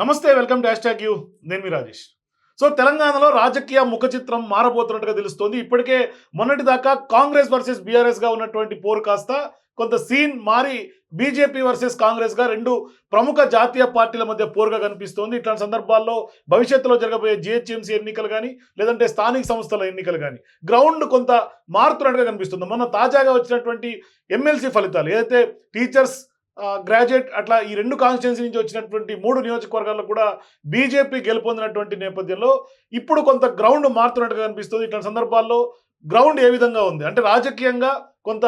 నమస్తే welcome dash tag you. నేను మీ Rajesh. So తెలంగాణలో రాజకీయ ముఖ చిత్రం మారబోతున్నట్టుగా తెలుస్తోంది. ఇప్పటికే మొన్నటి దాకా కాంగ్రెస్ వర్సెస్ బీఆర్ఎస్గా ఉన్నటువంటి పోరు కాస్త కొంత సీన్ మారి బీజేపీ వర్సెస్ కాంగ్రెస్గా రెండు ప్రముఖ జాతీయ పార్టీల మధ్య పోరుగా కనిపిస్తోంది. ఇట్లాంటి సందర్భాల్లో భవిష్యత్తులో జరగబోయే జిహెచ్ఎంసీ ఎన్నికలు కానీ లేదంటే స్థానిక సంస్థల ఎన్నికలు కానీ గ్రౌండ్ కొంత మారుతున్నట్టుగా కనిపిస్తుంది. మొన్న తాజాగా వచ్చినటువంటి ఎమ్మెల్సీ ఫలితాలు ఏదైతే టీచర్స్ గ్రాడ్యుయేట్ అట్లా ఈ రెండు కాన్స్టిట్యున్సీ నుంచి వచ్చినటువంటి మూడు నియోజకవర్గాల్లో కూడా బీజేపీ గెలుపొందినటువంటి నేపథ్యంలో ఇప్పుడు కొంత గ్రౌండ్ మారుతున్నట్టుగా కనిపిస్తుంది. ఇట్లాంటి సందర్భాల్లో గ్రౌండ్ ఏ విధంగా ఉంది? అంటే రాజకీయంగా కొంత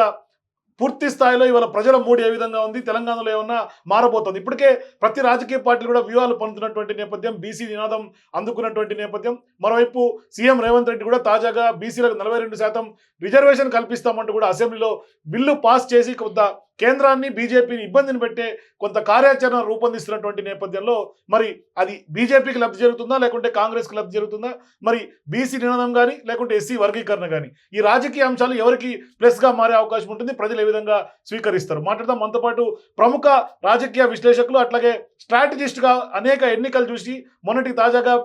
పూర్తి స్థాయిలో ఇవాళ ప్రజల మూడు ఏ విధంగా ఉంది? తెలంగాణలో ఏమన్నా మారబోతుంది? ఇప్పటికే ప్రతి రాజకీయ పార్టీలు కూడా వ్యూహాలు పొందుతున్నటువంటి నేపథ్యం బీసీ నినాదం అందుకున్నటువంటి నేపథ్యం. మరోవైపు సీఎం రేవంత్ రెడ్డి కూడా తాజాగా బీసీలకు నలభై రెండు శాతం రిజర్వేషన్ కల్పిస్తామంటూ కూడా అసెంబ్లీలో బిల్లు పాస్ చేసి కొంత కేంద్రాన్ని బీజేపీని ఇబ్బందిని పెట్టే కొంత కార్యాచరణ రూపొందిస్తున్నటువంటి నేపథ్యంలో మరి అది బీజేపీకి లబ్ధి జరుగుతుందా లేకుంటే కాంగ్రెస్కి లబ్ధి జరుగుతుందా? మరి బీసీ నినాదం కానీ లేకుంటే ఎస్సీ వర్గీకరణ కానీ ఈ రాజకీయ అంశాలు ఎవరికి ప్లస్గా మారే అవకాశం ఉంటుంది ప్రజలు ఏ విధంగా స్వీకరిస్తారు? మాట్లాడదాం. మనతో పాటు ప్రముఖ రాజకీయ విశ్లేషకులు అట్లాగే స్ట్రాటజిస్ట్గా అనేక ఎన్నికలు చూసి మొన్నటి తాజాగా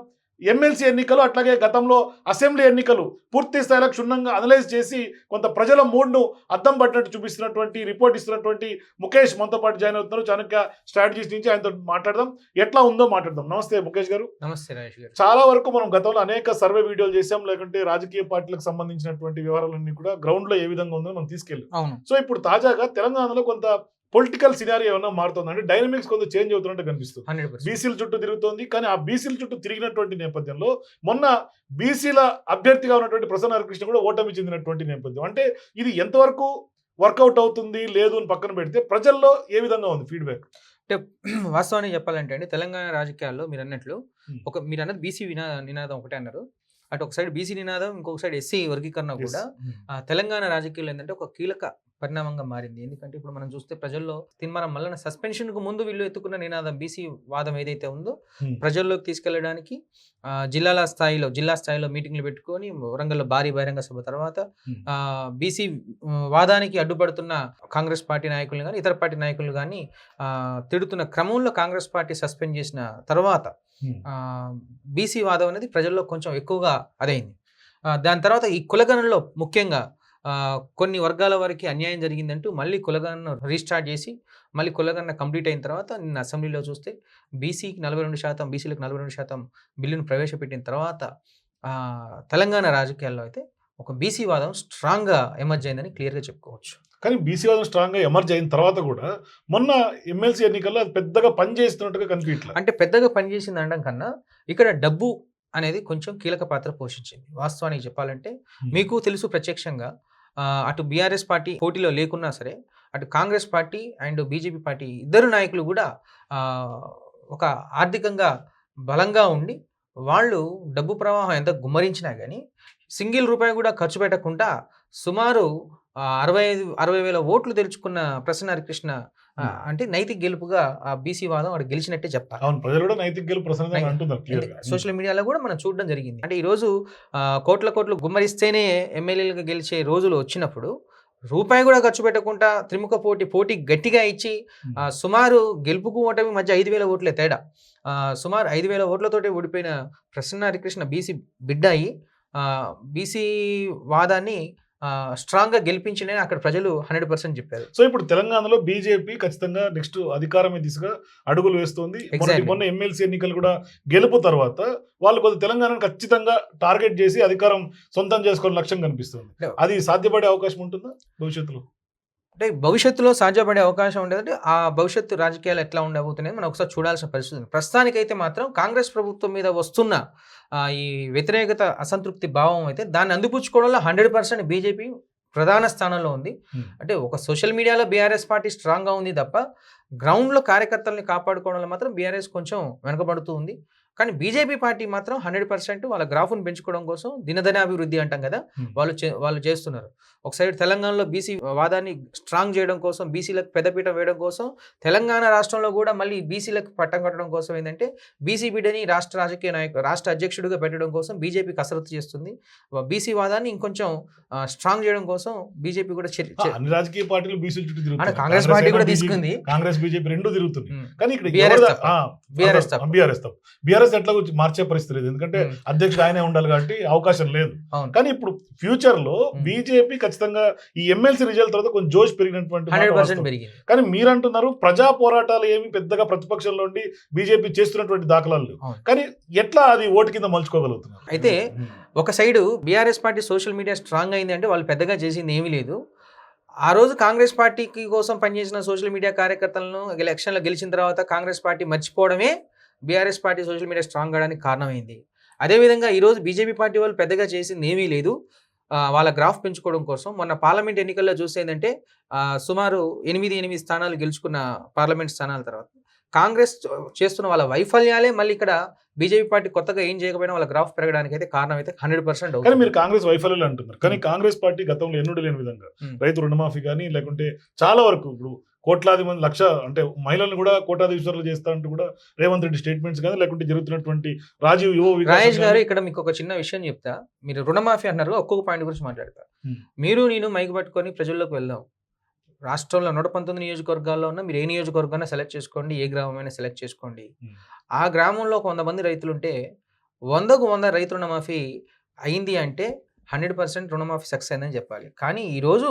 ఎమ్మెల్సీ ఎన్నికలు అట్లాగే గతంలో అసెంబ్లీ ఎన్నికలు పూర్తి స్థాయిలో క్షుణ్ణంగా అనలైజ్ చేసి కొంత ప్రజల మూడ్ను అద్దం పట్టినట్టు చూపిస్తున్నటువంటి రిపోర్ట్ ఇస్తున్నటువంటి ముఖేష్ మనతో పాటు జాయిన్ అవుతున్నారు. చాణక్య స్ట్రాటజిస్ట్ నుంచి ఆయనతో మాట్లాడదాం. ఎట్లా ఉందో మాట్లాడదాం. నమస్తే ముఖేష్ గారు. నమస్తే రాజేష్ గారు. చాలా వరకు మనం గతంలో అనేక సర్వే వీడియోలు చేసాం లేకుంటే రాజకీయ పార్టీలకు సంబంధించినటువంటి వివరాలన్నీ కూడా గ్రౌండ్లో ఏ విధంగా ఉందో మనం తీసుకెళ్ళాం. సో ఇప్పుడు తాజాగా తెలంగాణలో కొంత పొలిటికల్ సినారీ ఏమైనా మారుతుంది అంటే డైనమిక్స్ కొంత చేంజ్ అవుతున్నట్టు కనిపిస్తుంది. బీసీల చుట్టూ తిరుగుతోంది కానీ ఆ బీసీల చుట్టూ తిరిగినటువంటి నేపథ్యంలో మొన్న బీసీల అభ్యర్థిగా ఉన్నటువంటి ప్రసన్న హరికృష్ణ కూడా ఓటమి చెందినటువంటి నేపథ్యం. అంటే ఇది ఎంతవరకు వర్కౌట్ అవుతుంది లేదు అని పక్కన పెడితే ప్రజల్లో ఏ విధంగా ఉంది ఫీడ్బ్యాక్? అంటే వాస్తవానికి చెప్పాలంటే అండి తెలంగాణ రాజకీయాల్లో మీరు అన్నట్లు. ఒక మీరు అన్నది బీసీ వినా నినాదం ఒకటే అన్నారు. అటు ఒక సైడ్ బీసీ నినాదం ఇంకొక సైడ్ ఎస్సీ వర్గీకరణ కూడా తెలంగాణ రాజకీయాలు ఏంటంటే ఒక కీలక పరిణామంగా మారింది. ఎందుకంటే ఇప్పుడు మనం చూస్తే ప్రజల్లో తిన్మరం మల్లన సస్పెన్షన్కు ముందు వీళ్ళు ఎత్తుకున్న నినాదం బీసీ వాదం ఏదైతే ఉందో ప్రజల్లోకి తీసుకెళ్ళడానికి ఆ, జిల్లాల స్థాయిలో జిల్లా స్థాయిలో మీటింగ్లు పెట్టుకొని వరంగల్లో భారీ బహిరంగ సభ తర్వాత. బీసీ వాదానికి అడ్డుపడుతున్న కాంగ్రెస్ పార్టీ నాయకులు కానీ ఇతర పార్టీ నాయకులు కానీ తిడుతున్న క్రమంలో కాంగ్రెస్ పార్టీ సస్పెండ్ చేసిన తర్వాత Hmm. బీసీ వాదం అనేది ప్రజల్లో కొంచెం ఎక్కువగా అదైంది. దాని తర్వాత ఈ కులగణనలో ముఖ్యంగా కొన్ని వర్గాల వారికి అన్యాయం జరిగిందంటూ మళ్ళీ కులగణను రీస్టార్ట్ చేసి మళ్ళీ కులగణన కంప్లీట్ అయిన తర్వాత నిన్న అసెంబ్లీలో చూస్తే బీసీకి నలభై రెండు శాతం బీసీలకు నలభై రెండు శాతం బిల్లును ప్రవేశపెట్టిన తర్వాత తెలంగాణ రాజకీయాల్లో అయితే ఒక బీసీ వాదం స్ట్రాంగ్గా ఎమర్జ్ అయిందని క్లియర్గా చెప్పుకోవచ్చు. కానీ బీసీ వాదం స్ట్రాంగ్గా ఎమర్జ్ అయిన తర్వాత కూడా మొన్న ఎమ్మెల్సీ ఎన్నికల్లో అది పెద్దగా పనిచేస్తున్నట్టుగా కనిపించట్లేదు అంటే పెద్దగా పనిచేసింది అనడం కన్నా ఇక్కడ డబ్బు అనేది కొంచెం కీలక పాత్ర పోషించింది. వాస్తవానికి చెప్పాలంటే మీకు తెలుసు ప్రత్యక్షంగా అటు బీఆర్ఎస్ పార్టీ పోటీలో లేకున్నా సరే అటు Congress party and BJP party ఇద్దరు నాయకులు కూడా ఒక ఆర్థికంగా బలంగా ఉండి వాళ్ళు డబ్బు ప్రవాహం ఎంత గుమ్మరించినా కానీ సింగిల్ రూపాయి కూడా ఖర్చు పెట్టకుండా సుమారు అరవై ఐదు అరవై వేల ఓట్లు తెరుచుకున్న ప్రసన్న హరికృష్ణ. అంటే నైతిక గెలుపుగా ఆ బీసీ వాదం వాడు గెలిచినట్టే చెప్పాలి అవును ప్రజలు కూడా నైతిక గెలుపు సోషల్ మీడియాలో కూడా మనం చూడడం జరిగింది. అంటే ఈరోజు కోట్ల కోట్లు గుమ్మరిస్తేనే ఎమ్మెల్యేలుగా గెలిచే రోజులు వచ్చినప్పుడు రూపాయి కూడా ఖర్చు పెట్టకుండా త్రిముఖ పోటీ పోటీ గట్టిగా ఇచ్చి సుమారు గెలుపుకు ఓటమి మధ్య ఐదు వేల ఓట్లే తేడా. సుమారు ఐదు వేల ఓట్లతోటి ఓడిపోయిన ప్రసన్న హరికృష్ణ బీసీ బిడ్డ అయి బీసీ వాదాన్ని స్ట్రాంగ్గా గెలిపించిన అక్కడ ప్రజలు హండ్రెడ్ పర్సెంట్ చెప్పారు సో ఇప్పుడు తెలంగాణలో బీజేపీ ఖచ్చితంగా నెక్స్ట్ అధికారమే దిశగా అడుగులు వేస్తోంది. మొన్న ఎమ్మెల్సీ ఎన్నికలు కూడా గెలుపు తర్వాత వాళ్ళు కొద్ది తెలంగాణను ఖచ్చితంగా టార్గెట్ చేసి అధికారం సొంతం చేసుకోవాలని లక్ష్యం కనిపిస్తుంది. అది సాధ్యపడే అవకాశం ఉంటుందా భవిష్యత్తులో అంటే భవిష్యత్తులో సాధ్యపడే అవకాశం ఉండేదంటే ఆ భవిష్యత్తు రాజకీయాలు ఎట్లా ఉండబోతున్నాయి మనం ఒకసారి చూడాల్సిన పరిస్థితి ఉంది. ప్రస్తుతానికైతే మాత్రం కాంగ్రెస్ ప్రభుత్వం మీద వస్తున్న ఈ వ్యతిరేకత అసంతృప్తి భావం అయితే దాన్ని అందిపుచ్చుకోవడంలో హండ్రెడ్ పర్సెంట్ బీజేపీ ప్రధాన స్థానంలో ఉంది. అంటే ఒక సోషల్ మీడియాలో బీఆర్ఎస్ పార్టీ స్ట్రాంగ్గా ఉంది తప్ప గ్రౌండ్లో కార్యకర్తల్ని కాపాడుకోవడంలో మాత్రం బీఆర్ఎస్ కొంచెం వెనకబడుతూ ఉంది. కానీ బీజేపీ పార్టీ మాత్రం హండ్రెడ్ పర్సెంట్ వాళ్ళ గ్రాఫ్ను పెంచుకోవడం కోసం దినదినాభివృద్ధి అంటాం కదా. వాళ్ళు వాళ్ళు చేస్తున్నారు. ఒక సైడ్ తెలంగాణలో బీసీ వాదాన్ని స్ట్రాంగ్ చేయడం కోసం బీసీలకు పెద్దపీట వేయడం కోసం తెలంగాణ రాష్ట్రంలో కూడా మళ్ళీ బీసీలకు పట్టం కట్టడం కోసం ఏంటంటే బీసీ బిడ్డని రాష్ట్ర రాజకీయ నాయకు రాష్ట్ర అధ్యక్షుడిగా పెట్టడం కోసం బీజేపీ కసరత్తు చేస్తుంది. బీసీ వాదాన్ని ఇంకొంచెం స్ట్రాంగ్ చేయడం కోసం బీజేపీ కూడా అన్ని రాజకీయ పార్టీలు చుట్టూ కాంగ్రెస్ పార్టీ కూడా తీసుకుంది. కాంగ్రెస్ బీజేపీ రెండు తిరుగుతుంది. కానీ ఇక్కడ. బీఆర్ఎస్ బీఆర్ఎస్ ఎట్లా మార్చే పరిస్థితి లేదు. ఎందుకంటే. అధ్యక్షుడు ఆయనే ఉండాలి కాబట్టి అవకాశం లేదు. కానీ ఇప్పుడు ఫ్యూచర్లో. బీజేపీ ఖచ్చితంగా ఈ ఎమ్మెల్సీ రిజల్ట్ తర్వాత కొంచెం జోష్ పెరిగినటువంటి కానీ మీరు అంటున్నారు ప్రజా పోరాటాలు ఏమి పెద్దగా ప్రతిపక్షంలో ఉండి బీజేపీ చేస్తున్నటువంటి దాఖలాలు. కానీ ఎట్లా అది ఓటు కింద మలుచుకోగలుగుతున్నారు? అయితే. ఒక side BRS party social media strong అయింది అంటే వాళ్ళు పెద్దగా చేసింది ఏమీ లేదు. ఆ రోజు కాంగ్రెస్ పార్టీకి కోసం పనిచేసిన సోషల్ మీడియా కార్యకర్తలను ఎలక్షన్లో గెలిచిన తర్వాత Congress party మర్చిపోవడమే BRS party social media strong అవడానికి కారణమైంది. అదేవిధంగా ఈరోజు బీజేపీ పార్టీ వాళ్ళు పెద్దగా చేసింది ఏమీ లేదు. వాళ్ళ గ్రాఫ్ పెంచుకోవడం కోసం. మొన్న పార్లమెంట్ ఎన్నికల్లో చూస్తే ఏంటంటే సుమారు ఎనిమిది ఎనిమిది స్థానాలు గెలుచుకున్న పార్లమెంట్ స్థానాల తర్వాత కాంగ్రెస్ చేస్తున్న వాళ్ళ వైఫల్యాలే మళ్ళీ ఇక్కడ బీజేపీ పార్టీ కొత్తగా ఏం చేయకపోయినా వాళ్ళ గ్రాఫ్ పెరగడానికి అయితే కారణం అయితే హండ్రెడ్ పర్సెంట్ కానీ మీరు కాంగ్రెస్ వైఫల్యాలు అంటున్నారు. కానీ కాంగ్రెస్ పార్టీ గతంలో ఎన్నుడు లేని విధంగా. రైతు రుణమాఫీ కానీ లేకుంటే చాలా వరకు ఇప్పుడు కోట్లాది మంది లక్ష అంటే మహిళలను కూడా కోటాధీశ్వరులు చేస్తా అంటూ కూడా రేవంత్ రెడ్డి స్టేట్మెంట్స్ కానీ లేకుంటే జరుగుతున్నటువంటి రాజీవ్ యువ రాజేష్ గారు ఇక్కడ మీకు ఒక చిన్న విషయం చెప్తా. మీరు రుణమాఫీ అన్నారు ఒక్కొక్క పాయింట్ గురించి మాట్లాడతా. మీరు నేను మైక్ పట్టుకొని ప్రజల్లోకి వెళ్దాం. రాష్ట్రంలో నూట పంతొమ్మిది నియోజకవర్గాల్లో ఉన్న మీరు ఏ నియోజకవర్గాన్ని సెలెక్ట్ చేసుకోండి ఏ గ్రామమైనా సెలెక్ట్ చేసుకోండి. ఆ గ్రామంలో ఒక వంద మంది రైతులు ఉంటే వందకు వంద రైతు రుణమాఫీ అయింది అంటే హండ్రెడ్ పర్సెంట్ రుణమాఫీ సక్సెస్ అయిందని చెప్పాలి. కానీ ఈరోజు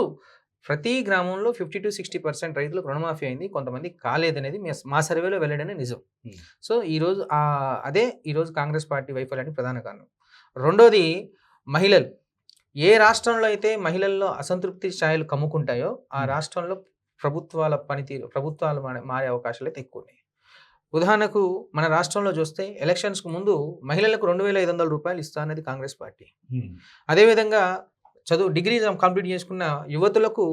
ప్రతి గ్రామంలో ఫిఫ్టీ టు సిక్స్టీ పర్సెంట్ రైతులకు రుణమాఫీ అయింది కొంతమంది కాలేదనేది మీ- మా సర్వేలో వెళ్ళడమే నిజం. సో ఈరోజు ఆ అదే ఈరోజు కాంగ్రెస్ పార్టీ వైఫల్యానికి ప్రధాన కారణం రెండోది మహిళలు ఏ రాష్ట్రంలో అయితే మహిళల్లో అసంతృప్తి స్థాయిలు కమ్ముకుంటాయో ఆ. రాష్ట్రంలో ప్రభుత్వాల పనితీరు ప్రభుత్వాలు మారే- అవకాశాలు అయితే ఎక్కువ ఉన్నాయి ఉదాహరణకు మన రాష్ట్రంలో చూస్తే ఎలక్షన్స్కు ముందు మహిళలకు రెండు వేల ఐదు వందల రూపాయలు ఇస్తా అనేది కాంగ్రెస్ పార్టీ. అదేవిధంగా చదువు డిగ్రీ కంప్లీట్ చేసుకున్న యువతులకు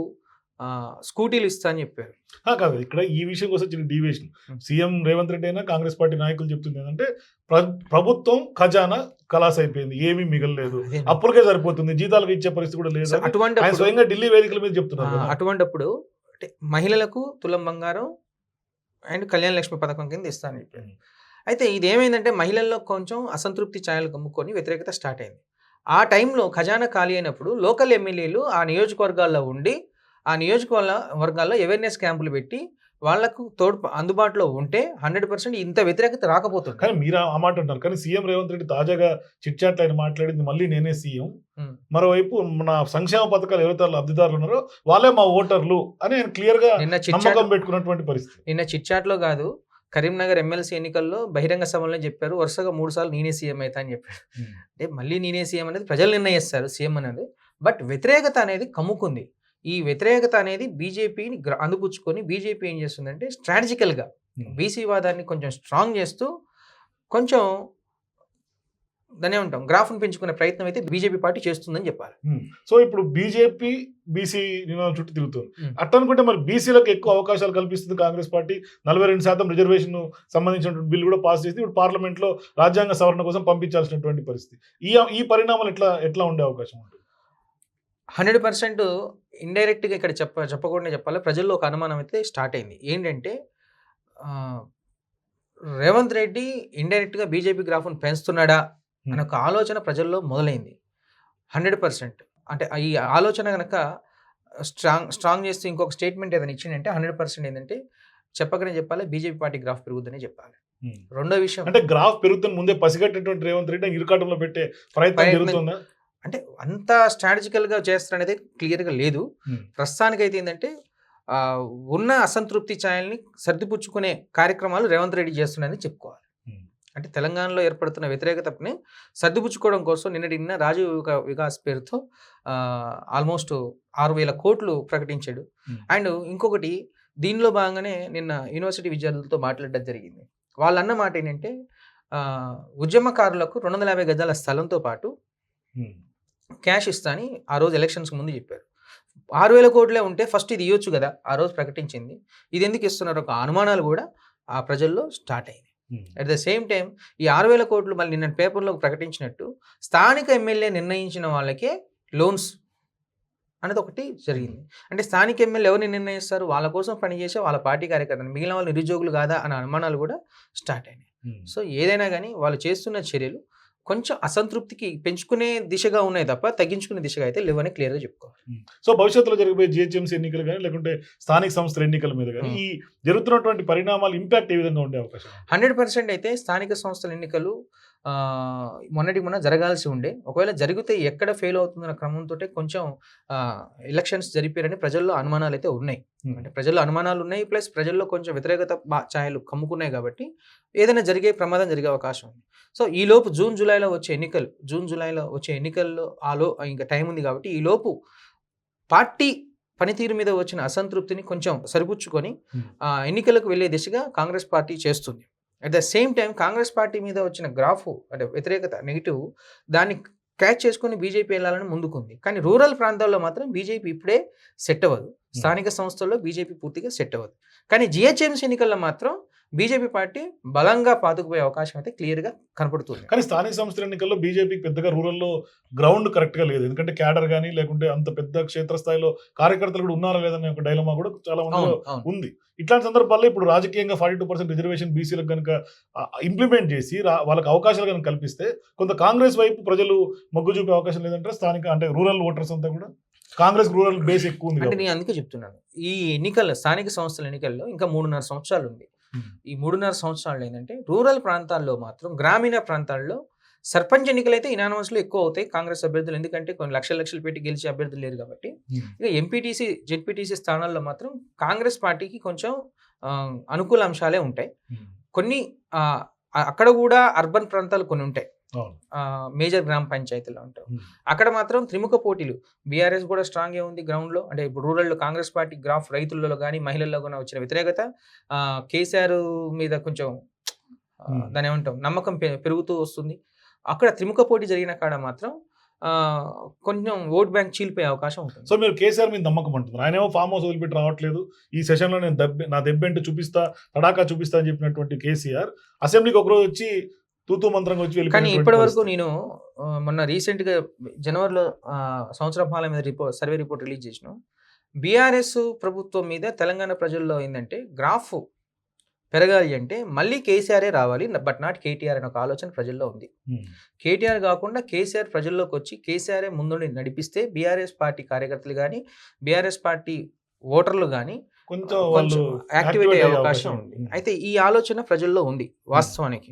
స్కూటీలు ఇస్తా అని చెప్పారు కాదు ఇక్కడ ఈ విషయం కోసం చిన్న deviation Hmm. CM Revanth Reddy అయినా కాంగ్రెస్ పార్టీ నాయకులు చెప్తుంది ఏంటంటే ప్ర- ప్రభుత్వం ఖజానా కలాస్ అయిపోయింది ఏమీ మిగలలేదు అదే. అప్పటికే సరిపోతుంది జీతాలకు ఇచ్చే పరిస్థితి కూడా లేదు అటువంటి స్వయంగా ఢిల్లీ వేదికల మీద చెప్తున్నారు. అటువంటప్పుడు అంటే మహిళలకు తులం బంగారం అండ్ కళ్యాణ లక్ష్మి పథకం కింద ఇస్తానని చెప్పారు. అయితే ఇది ఏమైందంటే మహిళల్లో కొంచెం అసంతృప్తి ఛాయలు కమ్ముకొని వ్యతిరేకత స్టార్ట్ అయింది ఆ టైంలో ఖజానా ఖాళీ అయినప్పుడు లోకల్ ఎమ్మెల్యేలు ఆ నియోజకవర్గాల్లో ఉండి ఆ నియోజకవర్గ వర్గాల్లో అవేర్నెస్ క్యాంపులు పెట్టి వాళ్ళకు తోడు అందుబాటులో ఉంటే హండ్రెడ్ పర్సెంట్ ఇంత వ్యతిరేకత రాకపోతుంది కానీ మీరు ఆ మాట అంటారు కానీ సీఎం రేవంత్ రెడ్డి తాజాగా చిట్చాట్లు ఆయన మాట్లాడింది. మళ్ళీ నేనే సీఎం. మరోవైపు మన సంక్షేమ పథకాలు ఎవరైతే లబ్ధిదారులు ఉన్నారో వాళ్ళే మా ఓటర్లు అని ఆయన క్లియర్గా నమ్మకం పెట్టుకున్నటువంటి పరిస్థితి. నిన్న చిట్చాట్లో కాదు కరీంనగర్ ఎమ్మెల్సీ ఎన్నికల్లో బహిరంగ సభలో చెప్పారు. వరుసగా మూడు సార్లు నేనే సీఎం అవుతా అని చెప్పారు అంటే మళ్ళీ నేనే సీఎం అనేది ప్రజలు నిర్ణయిస్తారు సీఎం అనేది. బట్ వ్యతిరేకత అనేది కమ్ముకుంది. ఈ వ్యతిరేకత అనేది బీజేపీని అందిపుచ్చుకొని బీజేపీ ఏం చేస్తుందంటే స్ట్రాటజికల్గా బీసీ వాదాన్ని కొంచెం స్ట్రాంగ్ చేస్తూ కొంచెం దాన్ని ఉంటాం గ్రాఫ్ను పెంచుకునే ప్రయత్నం అయితే బీజేపీ పార్టీ చేస్తుందని చెప్పాలి. సో ఇప్పుడు బీజేపీ బీసీ నినాదం చుట్టూ తిరుగుతుంది. అట్లా అనుకుంటే మరి బీసీలకు ఎక్కువ అవకాశాలు కల్పిస్తుంది కాంగ్రెస్ పార్టీ. నలభై రెండు శాతం రిజర్వేషన్ సంబంధించినటువంటి బిల్ కూడా పాస్ చేసి ఇప్పుడు పార్లమెంట్లో రాజ్యాంగ సవరణ కోసం పంపించాల్సినటువంటి పరిస్థితి. ఈ ఈ పరిణామాలు ఎట్లా ఎట్లా ఉండే అవకాశం ఉంటుంది? హండ్రెడ్ పర్సెంట్ ఇండైరెక్ట్గా ఇక్కడ చెప్ప చెప్పకుండా చెప్పాలి. ప్రజల్లో ఒక అనుమానం అయితే స్టార్ట్ అయింది. ఏంటంటే రేవంత్ రెడ్డి ఇండైరెక్ట్గా బీజేపీ గ్రాఫ్ను పెంచుతున్నాడా? అనే ఒక ఆలోచన ప్రజల్లో మొదలైంది హండ్రెడ్ పర్సెంట్ అంటే ఈ ఆలోచన కనుక స్ట్రాంగ్ స్ట్రాంగ్ చేస్తూ ఇంకొక స్టేట్మెంట్ ఏదైనా ఇచ్చిందంటే హండ్రెడ్ పర్సెంట్ ఏంటంటే చెప్పకనే చెప్పాలి బీజేపీ పార్టీ గ్రాఫ్ పెరుగుతుందని చెప్పాలి. రెండో విషయం అంటే గ్రాఫ్ పెరుగుతున్న ముందే పసిగట్టేటువంటి రేవంత్ రెడ్డి ఇరుకాటంలో పెట్టే ప్రయత్నం జరుగుతుందా అంటే అంత స్ట్రాటజికల్గా చేస్తారనేది క్లియర్గా లేదు Hmm. ప్రస్తుతానికైతే ఏంటంటే ఉన్న అసంతృప్తి ఛాయల్ని సర్దిపుచ్చుకునే కార్యక్రమాలు రేవంత్ రెడ్డి చేస్తున్నారని చెప్పుకోవాలి. అంటే తెలంగాణలో ఏర్పడుతున్న వ్యతిరేకతని సర్దిపుచ్చుకోవడం కోసం నిన్నటి నిన్న రాజీవ్ వికా వికాస్ పేరుతో ఆల్మోస్ట్ ఆరు వేల కోట్లు ప్రకటించాడు. అండ్ ఇంకొకటి దీనిలో భాగంగానే నిన్న యూనివర్సిటీ విద్యార్థులతో మాట్లాడడం జరిగింది వాళ్ళు అన్న మాట ఏంటంటే ఉద్యమకారులకు రెండు వందల యాభై గజాల స్థలంతో పాటు. క్యాష్ ఇస్తా అని ఆ రోజు ఎలక్షన్స్ ముందు చెప్పారు ఆరు వేల కోట్లే ఉంటే ఫస్ట్ ఇది ఇవ్వచ్చు కదా ఆ రోజు ప్రకటించింది ఇది ఎందుకు ఇస్తున్నారు ఒక అనుమానాలు కూడా ఆ ప్రజల్లో స్టార్ట్ అయింది. అట్ ద సేమ్ టైం ఈ ఆరు వేల కోట్లు మళ్ళీ నిన్న పేపర్లో ప్రకటించినట్టు స్థానిక ఎమ్మెల్యే నిర్ణయించిన వాళ్ళకే లోన్స్ అనేది ఒకటి జరిగింది. అంటే స్థానిక ఎమ్మెల్యే ఎవరిని నిర్ణయిస్తారు? వాళ్ళ కోసం పనిచేసే వాళ్ళ పార్టీ కార్యకర్తలు. మిగిలిన వాళ్ళు నిరుద్యోగులు కాదా? అనే అనుమానాలు కూడా స్టార్ట్ అయినాయి. సో ఏదైనా కానీ వాళ్ళు చేస్తున్న చర్యలు కొంచెం అసంతృప్తికి పెంచుకునే దిశగా ఉన్నాయి తప్ప తగ్గించుకునే దిశగా అయితే లేవని క్లియర్గా చెప్పుకోవాలి సో భవిష్యత్తులో జరిగిపోయే జిహెచ్ఎంసీ ఎన్నికలు కానీ లేకుంటే స్థానిక సంస్థల ఎన్నికల మీద కానీ. ఈ జరుగుతున్నటువంటి పరిణామాలు ఇంపాక్ట్ ఏ విధంగా ఉండే అవకాశం? హండ్రెడ్ పర్సెంట్ అయితే స్థానిక సంస్థల ఎన్నికలు ఆ, మొన్నటి మొన్న జరగాల్సి ఉండే. ఒకవేళ జరిగితే ఎక్కడ ఫెయిల్ అవుతుందన్న క్రమంతో కొంచెం ఎలక్షన్స్ జరిపారని ప్రజల్లో అనుమానాలు అయితే ఉన్నాయి. అంటే ప్రజల్లో అనుమానాలు ఉన్నాయి ప్లస్ ప్రజల్లో కొంచెం వ్యతిరేకత ఛాయలు కమ్ముకున్నాయి కాబట్టి ఏదైనా జరిగే ప్రమాదం జరిగే అవకాశం ఉంది. సో ఈ లోపు జూన్ జూలైలో వచ్చే ఎన్నికలు జూన్ జూలైలో వచ్చే ఎన్నికల్లో ఆ లో ఇంకా టైం ఉంది కాబట్టి ఈ లోపు పార్టీ పనితీరు మీద వచ్చిన అసంతృప్తిని కొంచెం సరిపుచ్చుకొని ఎన్నికలకు వెళ్ళే దిశగా కాంగ్రెస్ పార్టీ చేస్తుంది. At the same time Congress party మీద వచ్చిన గ్రాఫ్ అంటే వ్యతిరేకత నెగిటివ్ దాన్ని క్యాచ్ చేసుకొని బీజేపీ వెళ్ళాలని ముందుకుంది. కానీ రూరల్ ప్రాంతాల్లో మాత్రం బీజేపీ ఇప్పుడే సెట్ అవ్వదు. స్థానిక సంస్థల్లో బీజేపీ పూర్తిగా సెట్ అవ్వదు. కానీ జిహెచ్ఎంసీ ఎన్నికల్లో మాత్రం బీజేపీ పార్టీ బలంగా పాతుకుపోయే అవకాశం అయితే క్లియర్గా కనపడుతుంది. కానీ స్థానిక సంస్థల ఎన్నికల్లో బీజేపీకి పెద్దగా రూరల్లో గ్రౌండ్ కరెక్ట్గా లేదు. ఎందుకంటే క్యాడర్ కానీ లేకుంటే అంత పెద్ద క్షేత్రస్థాయిలో కార్యకర్తలు కూడా ఉన్నారా లేదనే ఒక డైలమా కూడా చాలా ఉంది. ఇట్లాంటి సందర్భాల్లో ఇప్పుడు రాజకీయంగా ఫార్టీ టూ పర్సెంట్ రిజర్వేషన్ బీసీలకు కనుక ఇంప్లిమెంట్ చేసి వాళ్ళకి అవకాశాలు కనుక కల్పిస్తే కొంత కాంగ్రెస్ వైపు ప్రజలు మొగ్గు చూపే అవకాశం లేదంటే స్థానిక అంటే రూరల్ ఓటర్స్ అంతా కూడా? కాంగ్రెస్ రూరల్ బేస్ ఎక్కువ ఉంది అంటే. నేను అందుకే చెప్తున్నాను. ఈ ఎన్నికల్లో స్థానిక సంస్థల ఎన్నికల్లో ఇంకా మూడున్నర సంవత్సరాలు ఉంది. ఈ మూడున్నర సంవత్సరాలు ఏంటంటే రూరల్ ప్రాంతాల్లో మాత్రం గ్రామీణ ప్రాంతాల్లో సర్పంచ్ ఎన్నికలు అయితే ఇనానమస్లో ఎక్కువ అవుతాయి కాంగ్రెస్ అభ్యర్థులు. ఎందుకంటే కొన్ని లక్షల లక్షలు పెట్టి గెలిచే అభ్యర్థులు లేరు కాబట్టి. ఇక ఎంపీటీసీ జెడ్పీటీసీ స్థానాల్లో మాత్రం కాంగ్రెస్ పార్టీకి కొంచెం అనుకూల అంశాలే ఉంటాయి. కొన్ని అక్కడ కూడా అర్బన్ ప్రాంతాలు కొన్ని ఉంటాయి. మేజర్ గ్రామ పంచాయతీలో Hmm. అక్కడ మాత్రం త్రిముఖ పోటీలు. బీఆర్ఎస్ కూడా స్ట్రాంగ్ ఉంది గ్రౌండ్లో. అంటే ఇప్పుడు రూరల్లో కాంగ్రెస్ పార్టీ గ్రాఫ్ రైతులలో కానీ మహిళల్లో కానీ వచ్చిన వ్యతిరేకత కేసీఆర్ మీద కొంచెం. దాని ఏమంటాం నమ్మకం పెరుగుతూ వస్తుంది. అక్కడ త్రిముఖ పోటీ జరిగిన కాడ మాత్రం కొంచెం ఓట్ బ్యాంక్ చీలిపోయే అవకాశం ఉంటుంది. సో మీరు కేసీఆర్ మీద నమ్మకం అంటున్నారు ఆయన ఏమో ఫామ్ హౌస్ వదిలిపెట్టి రావట్లేదు. ఈ సెషన్లో నేను దెబ్బ నా దెబ్బేంటో చూపిస్తా తడాకా చూపిస్తా అని చెప్పినటువంటి కేసీఆర్ అసెంబ్లీకి ఒకరోజు వచ్చి తూతూ మంత్రంగా వచ్చి కానీ ఇప్పటి వరకు. నేను మొన్న రీసెంట్గా జనవరిలో సంవత్సరం పాల మీద రిపోర్ట్ సర్వే రిపోర్ట్ రిలీజ్ చేసిన బీఆర్ఎస్ ప్రభుత్వం మీద తెలంగాణ ప్రజల్లో ఏంటంటే గ్రాఫ్ పెరగాలి అంటే మళ్ళీ కేసీఆరే రావాలి బట్ నాట్ కేటీఆర్ అనే ఒక ఆలోచన ప్రజల్లో ఉంది. కేటీఆర్ కాకుండా కేసీఆర్ ప్రజల్లోకి వచ్చి కేసీఆరే ముందుండి నడిపిస్తే బీఆర్ఎస్ పార్టీ కార్యకర్తలు కానీ బీఆర్ఎస్ పార్టీ ఓటర్లు కానీ కొంచెం వాళ్ళు యాక్టివేట్ అయ్యే అవకాశం ఉంది. అయితే ఈ ఆలోచన ప్రజల్లో ఉంది వాస్తవానికి.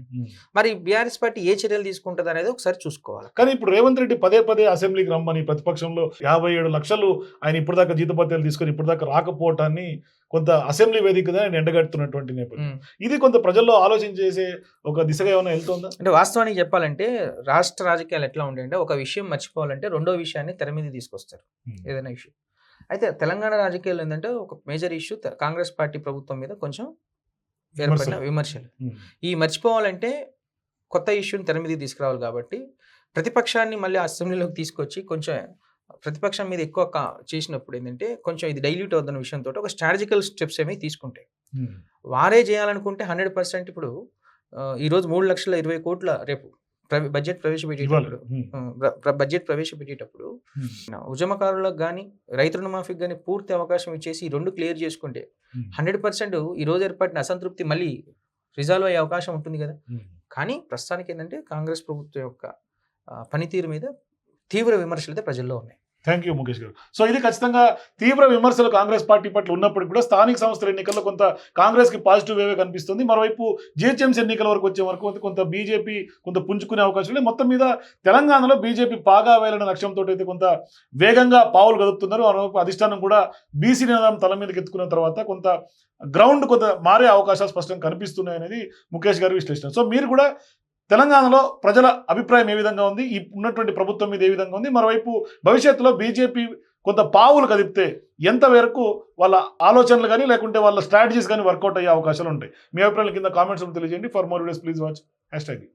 మరి బీఆర్ఎస్ పార్టీ ఏ చర్యలు తీసుకుంటుంది అనేది ఒకసారి చూసుకోవాలి. కానీ ఇప్పుడు రేవంత్ రెడ్డి పదే పదే అసెంబ్లీకి రమ్మని ప్రతిపక్షంలో యాభై ఏడు లక్షలు ఆయన ఇప్పటిదాకా జీతపత్యాలు తీసుకొని ఇప్పటిదాకా రాకపోవటాన్ని కొంత అసెంబ్లీ వేదికగా ఎండగడుతున్నటువంటి నేపథ్యం. ఇది కొంత ప్రజల్లో ఆలోచన చేసే ఒక దిశగా ఏమైనా వెళ్తుందా? అంటే వాస్తవానికి చెప్పాలంటే రాష్ట్ర రాజకీయాలు ఎట్లా ఉంటాయంటే ఒక విషయం మర్చిపోవాలంటే రెండో విషయాన్ని తెర మీద తీసుకొస్తారు. ఏదైనా ఇష్యూ. అయితే తెలంగాణ రాజకీయాలు ఏంటంటే ఒక మేజర్ ఇష్యూ కాంగ్రెస్ పార్టీ ప్రభుత్వం మీద కొంచెం ఏర్పడిన విమర్శలు. ఈ మర్చిపోవాలంటే కొత్త ఇష్యూని తెర మీద తీసుకురావాలి కాబట్టి ప్రతిపక్షాన్ని మళ్ళీ అసెంబ్లీలోకి తీసుకొచ్చి కొంచెం ప్రతిపక్షం మీద ఎక్కువ చేసినప్పుడు ఏంటంటే కొంచెం ఇది డైల్యూట్ అవుతున్న విషయంతో ఒక స్ట్రాటజికల్ స్టెప్స్ ఏమి తీసుకుంటాయి. వారే చేయాలనుకుంటే హండ్రెడ్ పర్సెంట్ ఇప్పుడు ఈరోజు మూడు లక్షల ఇరవై కోట్ల రేపు బడ్జెట్ ప్రవేశపెట్టేటప్పుడు బడ్జెట్ ప్రవేశపెట్టేటప్పుడు. ఉద్యమకారులకు కానీ రైతు రుణమాఫీకి కానీ పూర్తి అవకాశం ఇచ్చేసి రెండు క్లియర్ చేసుకుంటే. హండ్రెడ్ పర్సెంట్ ఈ రోజు ఏర్పడిన అసంతృప్తి మళ్ళీ రిజాల్వ్ అయ్యే అవకాశం ఉంటుంది కదా. కానీ ప్రస్తుతానికి ఏంటంటే కాంగ్రెస్ ప్రభుత్వం యొక్క పనితీరు మీద తీవ్ర విమర్శలు అయితే ప్రజల్లో ఉన్నాయి థ్యాంక్ యూ ముఖేష్ గారు. సో ఇది ఖచ్చితంగా తీవ్ర విమర్శలు కాంగ్రెస్ పార్టీ పట్ల ఉన్నప్పటికీ కూడా స్థానిక సంస్థల ఎన్నికల్లో కొంత కాంగ్రెస్కి పాజిటివ్ వేవే కనిపిస్తుంది. మరోవైపు జిహెచ్ఎంసీ ఎన్నికల వరకు వచ్చే వరకు కొంత- బీజేపీ కొంత పుంజుకునే అవకాశం లేదు మొత్తం మీద తెలంగాణలో బీజేపీ పాగా వేయాలనే లక్ష్యంతో అయితే కొంత వేగంగా పావులు కదుపుతున్నారు మరోవైపు అధిష్టానం కూడా బీసీ నినాదం తల మీదకి ఎత్తుకున్న తర్వాత కొంత గ్రౌండ్ కొంత మారే అవకాశాలు స్పష్టంగా కనిపిస్తున్నాయి అనేది ముఖేష్ గారి విశ్లేషణ. సో మీరు కూడా తెలంగాణలో ప్రజల అభిప్రాయం ఏ విధంగా ఉంది? ఈ ఉన్నటువంటి ప్రభుత్వం మీద ఏ విధంగా ఉంది? మరోవైపు భవిష్యత్తులో బీజేపీ కొంత పావులు కదిపితే ఎంతవరకు వాళ్ళ ఆలోచనలు కానీ లేకుంటే వాళ్ళ స్ట్రాటజీస్ కానీ వర్కౌట్ అయ్యే అవకాశాలు ఉంటాయి. మీ అభిప్రాయాల కింద కామెంట్స్ తెలియజేయండి. For more videos please watch hashtag.